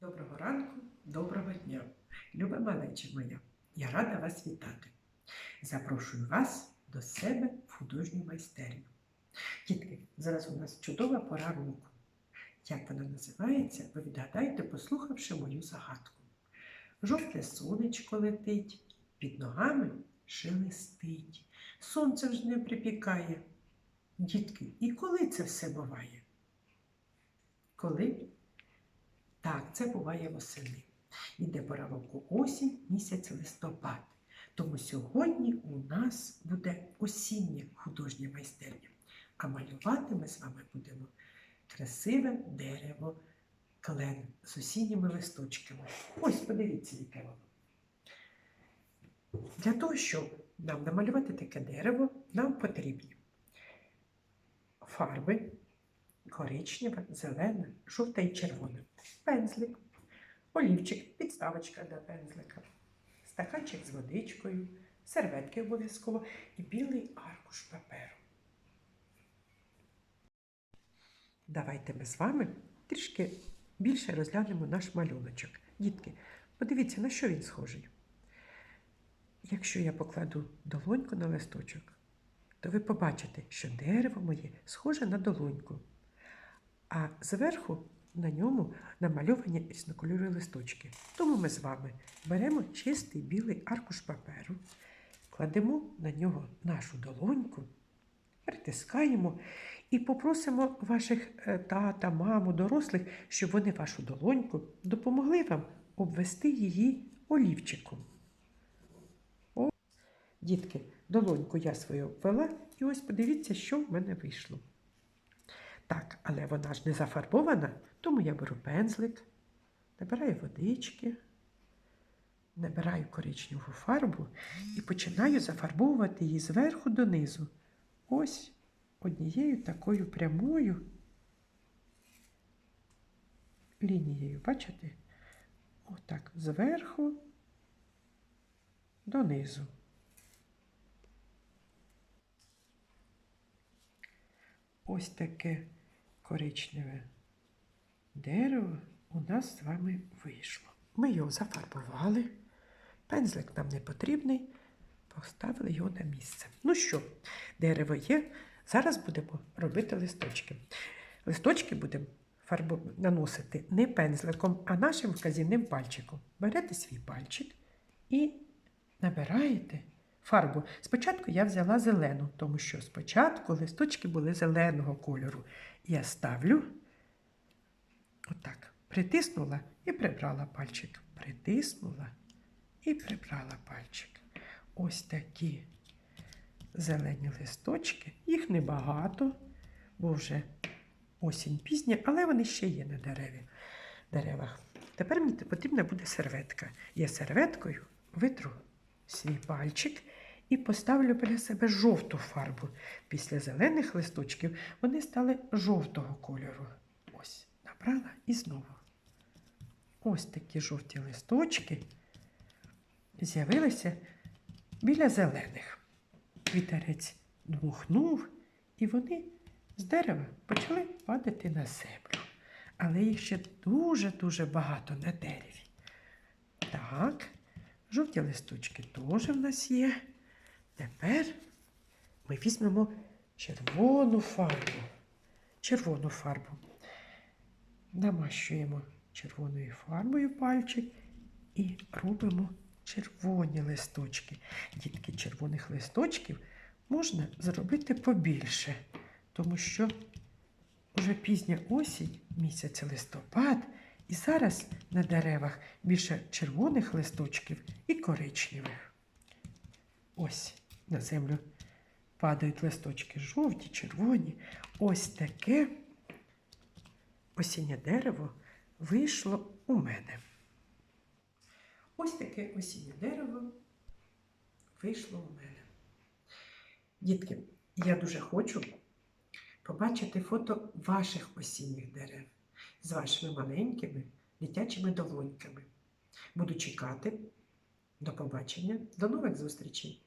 Доброго ранку, доброго дня. Люба малеча моя, я рада вас вітати. Запрошую вас до себе в художню майстерню. Дітки, зараз у нас чудова пора року. Як вона називається, ви відгадаєте, послухавши мою загадку. Жовте сонечко летить, під ногами шелестить. Сонце вже не припікає. Дітки, і коли це все буває? Коли? Так, це буває восени. Іде пора року осінь, місяць листопад. Тому сьогодні у нас буде осіння художня майстерня. А малювати ми з вами будемо красиве дерево клен з осінніми листочками. Ось, подивіться, яке воно. Для того, щоб нам намалювати таке дерево, нам потрібні фарби коричнева, зелена, жовта і червона, пензлик, олівчик, підставочка для пензлика, стаканчик з водичкою, серветки обов'язково і білий аркуш паперу. Давайте ми з вами трішки більше розглянемо наш малюночок. Дітки, подивіться, на що він схожий. Якщо я покладу долоньку на листочок, то ви побачите, що дерево моє схоже на долоньку, а зверху на ньому намальовані різнокольорові листочки. Тому ми з вами беремо чистий білий аркуш паперу, кладемо на нього нашу долоньку, притискаємо і попросимо ваших е, тата, маму, дорослих, щоб вони вашу долоньку допомогли вам обвести її олівчиком. О, дітки, долоньку я свою ввела, і ось подивіться, що в мене вийшло. Так, але вона ж не зафарбована, тому я беру пензлик, набираю водички, набираю коричневу фарбу і починаю зафарбовувати її зверху донизу. Ось однією такою прямою лінією. Бачите? Отак, зверху донизу. Ось таке коричневе дерево у нас з вами вийшло. Ми його зафарбували, пензлик нам не потрібний, поставили його на місце. Ну що, дерево є. Зараз будемо робити листочки. Листочки будемо фарбу наносити не пензликом, а нашим вказівним пальчиком. Берете свій пальчик і набираєте фарбу. Спочатку я взяла зелену, тому що спочатку листочки були зеленого кольору. Я ставлю отак, притиснула і прибрала пальчик. Притиснула і прибрала пальчик. Ось такі зелені листочки. Їх небагато, бо вже осінь пізня, але вони ще є на дереві, деревах. Тепер мені потрібна буде серветка. Я серветкою витру свій пальчик і поставлю біля себе жовту фарбу. Після зелених листочків вони стали жовтого кольору. Ось, набрала і знову. Ось такі жовті листочки з'явилися біля зелених. Вітерець дмухнув, і вони з дерева почали падати на землю. Але їх ще дуже-дуже багато на дереві. Так, жовті листочки теж в нас є. Тепер ми візьмемо червону фарбу. Червону фарбу. Намащуємо червоною фарбою пальчик і робимо червоні листочки. Дітки червоних листочків можна зробити побільше, тому що вже пізня осінь, місяць листопад, і зараз на деревах більше червоних листочків і коричневих. Ось на землю падають листочки жовті, червоні. Ось таке осіннє дерево вийшло у мене. Ось таке осіннє дерево вийшло у мене. Дітки, я дуже хочу побачити фото ваших осінніх дерев з вашими маленькими дитячими долоньками. Буду чекати. До побачення, до нових зустрічей!